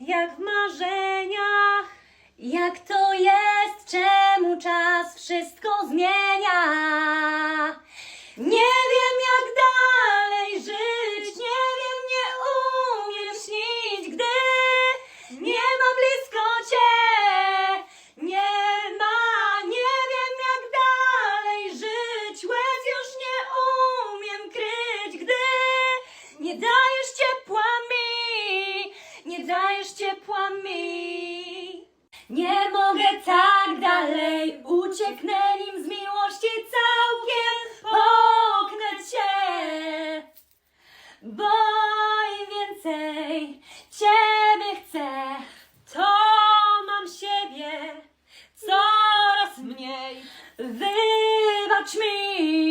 jak w marze. Nie mogę tak dalej, ucieknę nim z miłości całkiem, połknę cię. Bo im więcej ciebie chcę, to mam siebie coraz mniej. Wybacz mi.